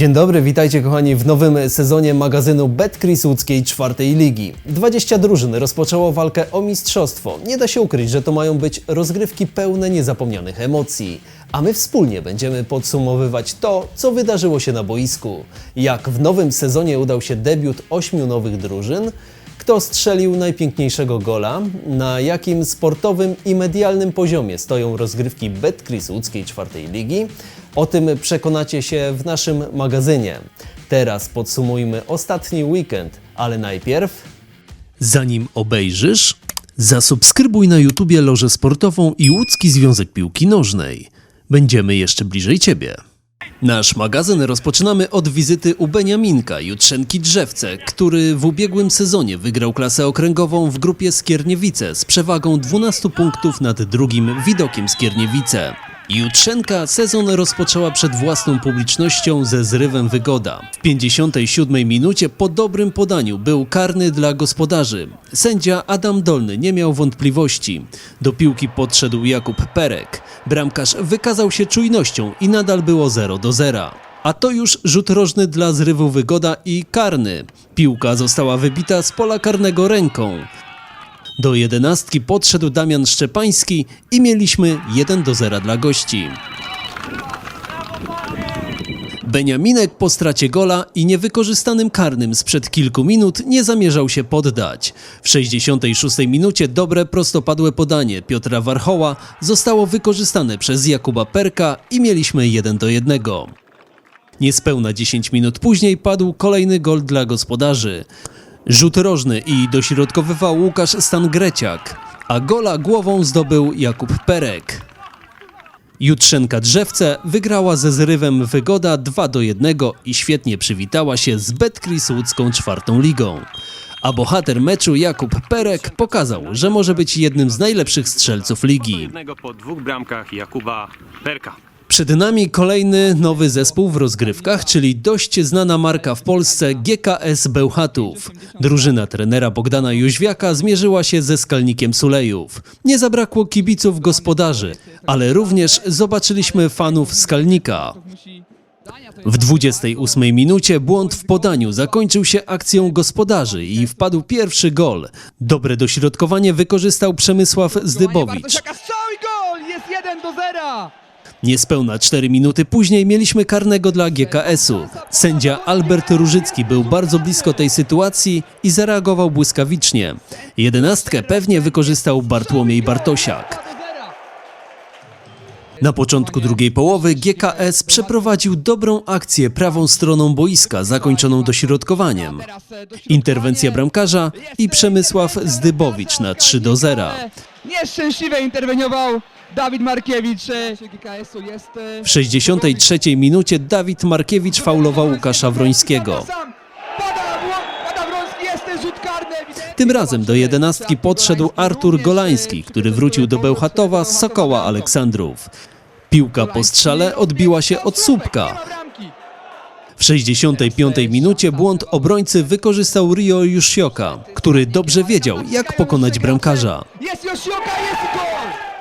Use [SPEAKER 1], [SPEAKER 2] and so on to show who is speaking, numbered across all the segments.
[SPEAKER 1] Dzień dobry, witajcie kochani w nowym sezonie magazynu BetCris łódzkiej czwartej ligi. 20 drużyn rozpoczęło walkę o mistrzostwo. Nie da się ukryć, że to mają być rozgrywki pełne niezapomnianych emocji. A my wspólnie będziemy podsumowywać to, co wydarzyło się na boisku. Jak w nowym sezonie udał się debiut ośmiu nowych drużyn, kto strzelił najpiękniejszego gola, na jakim sportowym i medialnym poziomie stoją rozgrywki BetCris łódzkiej czwartej ligi. O tym przekonacie się w naszym magazynie. Teraz podsumujmy ostatni weekend, ale najpierw
[SPEAKER 2] Zanim obejrzysz, zasubskrybuj na YouTubie Lożę Sportową i Łódzki Związek Piłki Nożnej. Będziemy jeszcze bliżej Ciebie. Nasz magazyn rozpoczynamy od wizyty u Beniaminka, Jutrzenki Drzewce, który w ubiegłym sezonie wygrał klasę okręgową w grupie Skierniewice z przewagą 12 punktów nad drugim Widokiem Skierniewice. Jutrzenka sezon rozpoczęła przed własną publicznością ze zrywem Wygoda. W 57 minucie po dobrym podaniu był karny dla gospodarzy. Sędzia Adam Dolny nie miał wątpliwości. Do piłki podszedł Jakub Perek. Bramkarz wykazał się czujnością i nadal było 0 do 0. A to już rzut rożny dla zrywu Wygoda i karny. Piłka została wybita z pola karnego ręką. Do jedenastki podszedł Damian Szczepański i mieliśmy 1 do 0 dla gości. Beniaminek po stracie gola i niewykorzystanym karnym sprzed kilku minut nie zamierzał się poddać. W 66 minucie dobre prostopadłe podanie Piotra Warchoła zostało wykorzystane przez Jakuba Perka i mieliśmy 1 do 1. Niespełna 10 minut później padł kolejny gol dla gospodarzy. Rzut rożny i dośrodkowywał Łukasz Stangreciak, a gola głową zdobył Jakub Perek. Jutrzenka Drzewce wygrała ze zrywem Wygoda 2 do 1 i świetnie przywitała się z Betcris łódzką czwartą ligą. A bohater meczu Jakub Perek pokazał, że może być jednym z najlepszych strzelców ligi.
[SPEAKER 3] jednego po dwóch bramkach Jakuba Perka.
[SPEAKER 2] Przed nami kolejny nowy zespół w rozgrywkach, czyli dość znana marka w Polsce GKS Bełchatów. Drużyna trenera Bogdana Jóźwiaka zmierzyła się ze Skalnikiem Sulejów. Nie zabrakło kibiców gospodarzy, ale również zobaczyliśmy fanów Skalnika. W 28 minucie błąd w podaniu zakończył się akcją gospodarzy i wpadł pierwszy gol. Dobre dośrodkowanie wykorzystał Przemysław Zdybowicz.
[SPEAKER 4] Jest 1 do 0!
[SPEAKER 2] Niespełna 4 minuty później mieliśmy karnego dla GKS-u. Sędzia Albert Różycki był bardzo blisko tej sytuacji i zareagował błyskawicznie. Jedenastkę pewnie wykorzystał Bartłomiej Bartosiak. Na początku drugiej połowy GKS przeprowadził dobrą akcję prawą stroną boiska, zakończoną dośrodkowaniem. Interwencja bramkarza i Przemysław Zdybowicz na 3 do 0.
[SPEAKER 4] Nieszczęśliwie interweniował Dawid Markiewicz. e, GKS-u jest... e,
[SPEAKER 2] W 63 minucie Dawid Markiewicz faulował Łukasza Wrońskiego. Tym razem do jedenastki podszedł Artur Golański, który wrócił do Bełchatowa z Sokoła Aleksandrów. Piłka po strzale odbiła się od słupka. W 65 minucie błąd obrońcy wykorzystał Rio Jusioka, który dobrze wiedział, jak pokonać bramkarza.
[SPEAKER 4] Jest Josioka, jest gol!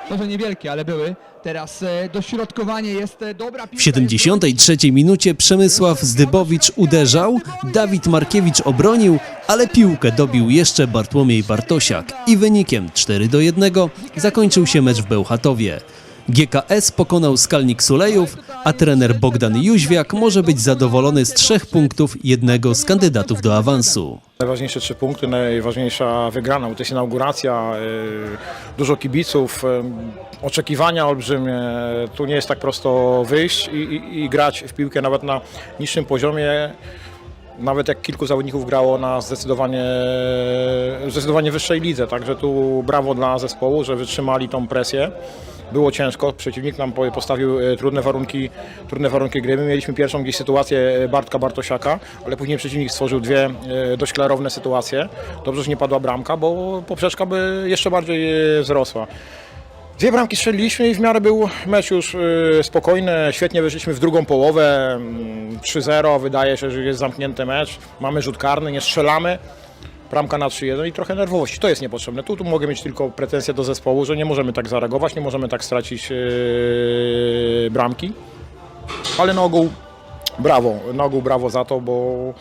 [SPEAKER 4] Może niewielkie, ale były. Teraz e, dośrodkowanie jest e, dobra.
[SPEAKER 2] W 73 minucie Przemysław Zdybowicz uderzał, Dawid Markiewicz obronił, ale piłkę dobił jeszcze Bartłomiej Bartosiak i wynikiem 4 do 1 zakończył się mecz w Bełchatowie. GKS pokonał Skalnik Sulejów, a trener Bogdan Jóźwiak może być zadowolony z trzech punktów jednego z kandydatów do awansu.
[SPEAKER 5] Najważniejsze trzy punkty, najważniejsza wygrana, bo to jest inauguracja, y, dużo kibiców, y, oczekiwania olbrzymie. Tu nie jest tak prosto wyjść i, i, i grać w piłkę nawet na niższym poziomie. Nawet jak kilku zawodników grało na zdecydowanie, zdecydowanie wyższej lidze, także tu brawo dla zespołu, że wytrzymali tą presję. Było ciężko, przeciwnik nam po- postawił e, trudne warunki, trudne warunki gry. My mieliśmy pierwszą gdzieś sytuację e, Bartka Bartosiaka, ale później przeciwnik stworzył dwie e, dość klarowne sytuacje. Dobrze, że nie padła bramka, bo poprzeczka by jeszcze bardziej wzrosła. Dwie bramki strzeliliśmy i w miarę był mecz już spokojny. Świetnie wyszliśmy w drugą połowę. mm, 3-0, wydaje się, że jest zamknięty mecz. Mamy rzut karny, nie strzelamy. Bramka na 3-1 i trochę nerwowości. To jest niepotrzebne. Tu, tu mogę mieć tylko pretensje do zespołu, że nie możemy tak zareagować, nie możemy tak stracić yy, bramki. Ale na ogół brawo, nogu brawo za to, bo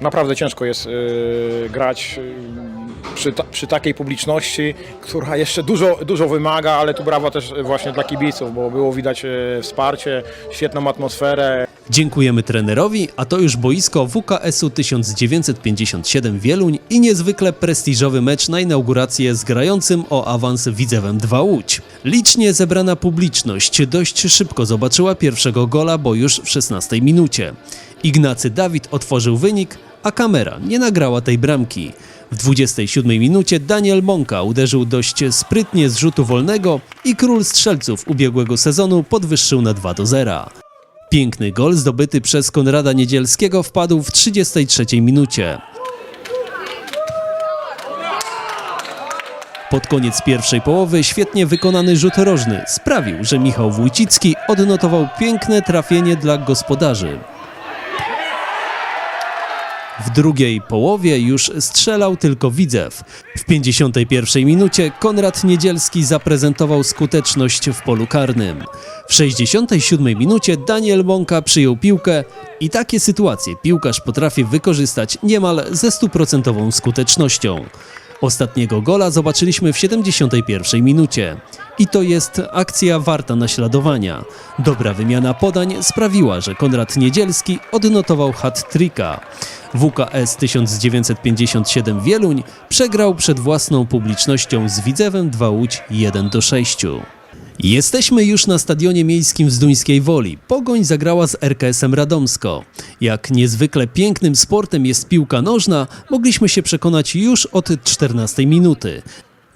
[SPEAKER 5] naprawdę ciężko jest y, grać y, przy, ta, przy takiej publiczności, która jeszcze dużo, dużo wymaga, ale tu brawa też właśnie dla kibiców, bo było widać y, wsparcie, świetną atmosferę.
[SPEAKER 2] Dziękujemy trenerowi, a to już boisko WKS-u 1957 Wieluń i niezwykle prestiżowy mecz na inaugurację z grającym o awans Widzewem 2 Łódź. Licznie zebrana publiczność dość szybko zobaczyła pierwszego gola, bo już w 16 minucie. Ignacy Dawid otworzył wynik, a kamera nie nagrała tej bramki. W 27 minucie Daniel Monka uderzył dość sprytnie z rzutu wolnego i król strzelców ubiegłego sezonu podwyższył na 2 do 0. Piękny gol zdobyty przez Konrada Niedzielskiego wpadł w 33 minucie. Pod koniec pierwszej połowy świetnie wykonany rzut rożny sprawił, że Michał Wójcicki odnotował piękne trafienie dla gospodarzy. W drugiej połowie już strzelał tylko Widzew. W 51 minucie Konrad Niedzielski zaprezentował skuteczność w polu karnym. W 67 minucie Daniel Mąka przyjął piłkę i takie sytuacje piłkarz potrafi wykorzystać niemal ze stuprocentową skutecznością. Ostatniego gola zobaczyliśmy w 71 minucie. I to jest akcja warta naśladowania. Dobra wymiana podań sprawiła, że Konrad Niedzielski odnotował hat-tricka. WKS 1957 Wieluń przegrał przed własną publicznością z Widzewem 2 Łódź 1 do 6. Jesteśmy już na stadionie miejskim z Duńskiej Woli. Pogoń zagrała z RKS-em Radomsko. Jak niezwykle pięknym sportem jest piłka nożna, mogliśmy się przekonać już od 14 minuty.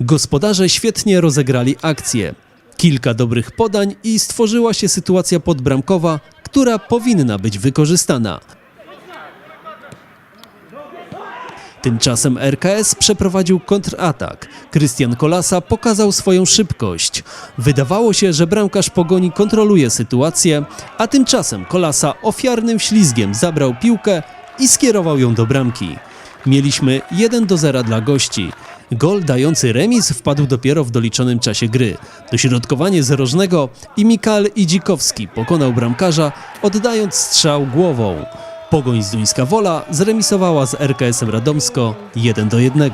[SPEAKER 2] Gospodarze świetnie rozegrali akcję. Kilka dobrych podań i stworzyła się sytuacja podbramkowa, która powinna być wykorzystana. Tymczasem RKS przeprowadził kontratak. Krystian Kolasa pokazał swoją szybkość. Wydawało się, że bramkarz Pogoni kontroluje sytuację, a tymczasem Kolasa ofiarnym ślizgiem zabrał piłkę i skierował ją do bramki. Mieliśmy 1 do 0 dla gości. Gol dający remis wpadł dopiero w doliczonym czasie gry. Dośrodkowanie z i Mikal Idzikowski pokonał bramkarza, oddając strzał głową. Pogoń z Duńska Wola zremisowała z RKS-em Radomsko 1 do 1.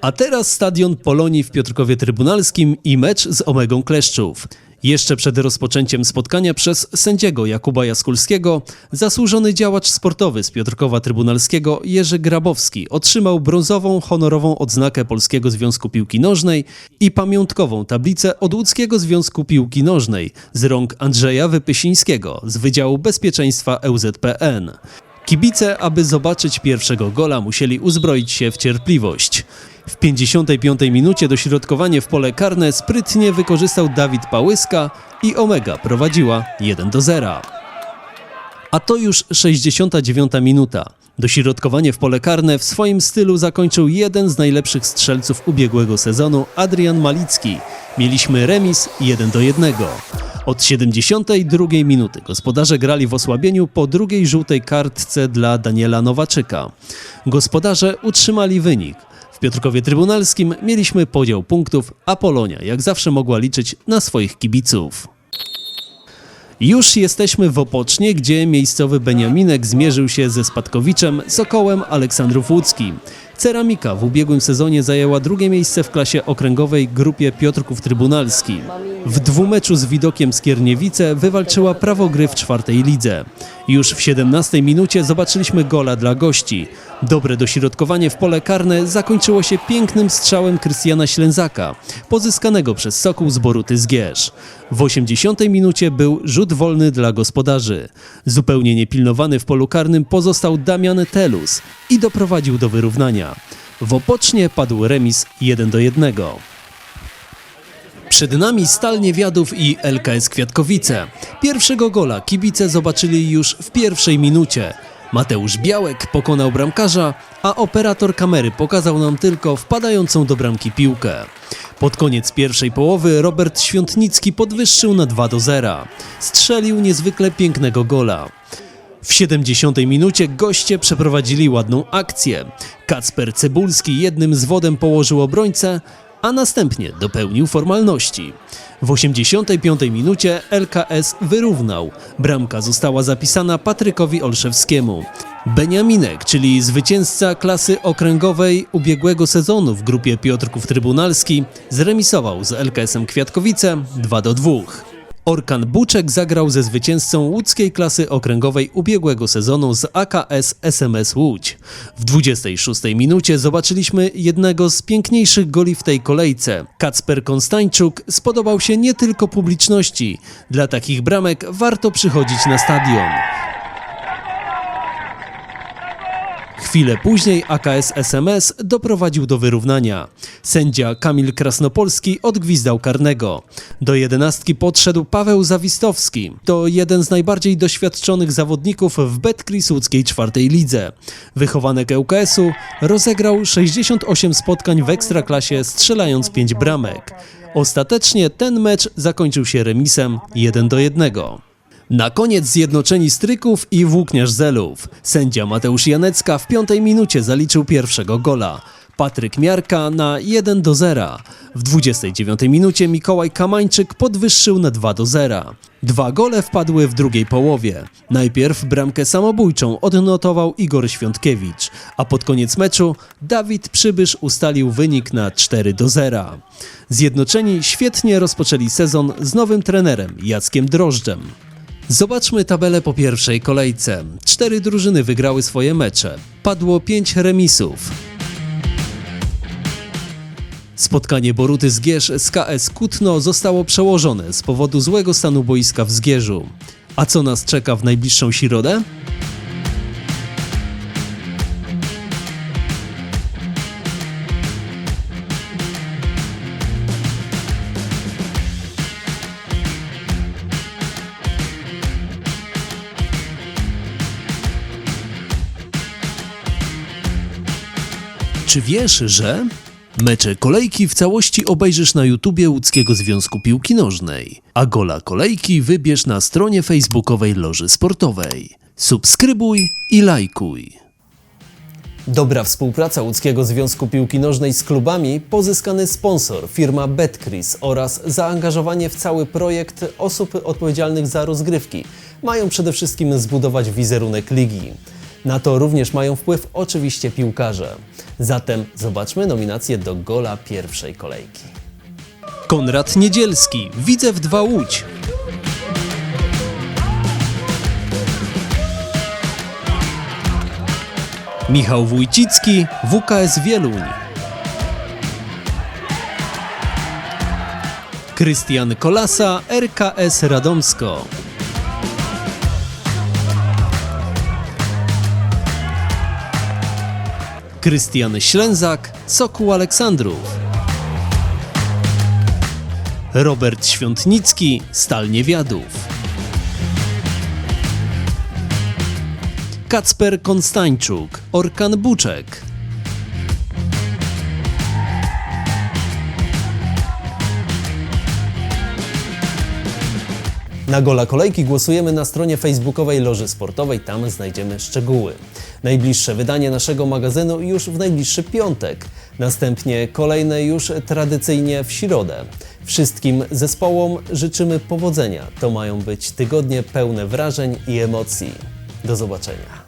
[SPEAKER 2] A teraz stadion Polonii w Piotrkowie Trybunalskim i mecz z Omegą Kleszczów. Jeszcze przed rozpoczęciem spotkania przez sędziego Jakuba Jaskulskiego zasłużony działacz sportowy z Piotrkowa Trybunalskiego Jerzy Grabowski otrzymał brązową honorową odznakę Polskiego Związku Piłki Nożnej i pamiątkową tablicę od Łódzkiego Związku Piłki Nożnej z rąk Andrzeja Wypysińskiego z Wydziału Bezpieczeństwa EUZPN. Kibice, aby zobaczyć pierwszego gola, musieli uzbroić się w cierpliwość. W 55 minucie dośrodkowanie w pole karne sprytnie wykorzystał Dawid Pałyska i Omega prowadziła 1 do 0. A to już 69 minuta. Dośrodkowanie w pole karne w swoim stylu zakończył jeden z najlepszych strzelców ubiegłego sezonu, Adrian Malicki. Mieliśmy remis 1 do 1. Od 72 minuty gospodarze grali w osłabieniu po drugiej żółtej kartce dla Daniela Nowaczyka. Gospodarze utrzymali wynik. Piotrkowie Trybunalskim mieliśmy podział punktów, a Polonia jak zawsze mogła liczyć na swoich kibiców. Już jesteśmy w Opocznie, gdzie miejscowy Beniaminek zmierzył się ze spadkowiczem Sokołem Aleksandrów Łódzki. Ceramika w ubiegłym sezonie zajęła drugie miejsce w klasie okręgowej grupie Piotrków Trybunalski. W dwumeczu z widokiem Skierniewice wywalczyła prawo gry w czwartej lidze. Już w 17 minucie zobaczyliśmy gola dla gości. Dobre dośrodkowanie w pole karne zakończyło się pięknym strzałem Krystiana Ślęzaka, pozyskanego przez Sokół z Boruty Zgierz. W 80 minucie był rzut wolny dla gospodarzy. Zupełnie niepilnowany w polu karnym pozostał Damian Telus i doprowadził do wyrównania. W Opocznie padł remis 1 do 1. Przed nami Stal Niewiadów i LKS Kwiatkowice. Pierwszego gola kibice zobaczyli już w pierwszej minucie. Mateusz Białek pokonał bramkarza, a operator kamery pokazał nam tylko wpadającą do bramki piłkę. Pod koniec pierwszej połowy Robert Świątnicki podwyższył na 2 do 0. Strzelił niezwykle pięknego gola. W 70 minucie goście przeprowadzili ładną akcję. Kacper Cebulski jednym z wodem położył obrońcę, a następnie dopełnił formalności. W 85 minucie LKS wyrównał. Bramka została zapisana Patrykowi Olszewskiemu. Beniaminek, czyli zwycięzca klasy okręgowej ubiegłego sezonu w grupie Piotrków Trybunalski, zremisował z LKS-em Kwiatkowice 2 do 2. Orkan Buczek zagrał ze zwycięzcą łódzkiej klasy okręgowej ubiegłego sezonu z AKS SMS Łódź. W 26 minucie zobaczyliśmy jednego z piękniejszych goli w tej kolejce. Kacper Konstańczuk spodobał się nie tylko publiczności. Dla takich bramek warto przychodzić na stadion. Chwilę później AKS SMS doprowadził do wyrównania. Sędzia Kamil Krasnopolski odgwizdał karnego. Do jedenastki podszedł Paweł Zawistowski. To jeden z najbardziej doświadczonych zawodników w Betkris łódzkiej czwartej lidze. Wychowanek ŁKS-u rozegrał 68 spotkań w Ekstraklasie strzelając 5 bramek. Ostatecznie ten mecz zakończył się remisem 1 do 1. Na koniec zjednoczeni Stryków i Włókniarz Zelów. Sędzia Mateusz Janecka w piątej minucie zaliczył pierwszego gola. Patryk Miarka na 1 do 0. W 29 minucie Mikołaj Kamańczyk podwyższył na 2 do 0. Dwa gole wpadły w drugiej połowie. Najpierw bramkę samobójczą odnotował Igor Świątkiewicz, a pod koniec meczu Dawid Przybysz ustalił wynik na 4 do 0. Zjednoczeni świetnie rozpoczęli sezon z nowym trenerem Jackiem Drożdżem. Zobaczmy tabelę po pierwszej kolejce. Cztery drużyny wygrały swoje mecze. Padło pięć remisów. Spotkanie Boruty Zgierz z KS Kutno zostało przełożone z powodu złego stanu boiska w Zgierzu. A co nas czeka w najbliższą środę? Czy wiesz, że mecze kolejki w całości obejrzysz na YouTubie Łódzkiego Związku Piłki Nożnej, a gola kolejki wybierz na stronie facebookowej Loży Sportowej. Subskrybuj i lajkuj.
[SPEAKER 1] Dobra współpraca Łódzkiego Związku Piłki Nożnej z klubami, pozyskany sponsor, firma Betcris oraz zaangażowanie w cały projekt osób odpowiedzialnych za rozgrywki mają przede wszystkim zbudować wizerunek ligi. Na to również mają wpływ oczywiście piłkarze. Zatem zobaczmy nominacje do gola pierwszej kolejki.
[SPEAKER 2] Konrad Niedzielski, Widzew 2 Łódź. Michał Wójcicki, WKS Wieluń. Krystian Kolasa, RKS Radomsko. Krystian Ślęzak, Sokół Aleksandrów. Robert Świątnicki, Stal Niewiadów. Kacper Konstańczuk, Orkan Buczek.
[SPEAKER 1] Na gola kolejki głosujemy na stronie facebookowej Loży Sportowej, tam znajdziemy szczegóły. Najbliższe wydanie naszego magazynu już w najbliższy piątek, następnie kolejne już tradycyjnie w środę. Wszystkim zespołom życzymy powodzenia. To mają być tygodnie pełne wrażeń i emocji. Do zobaczenia.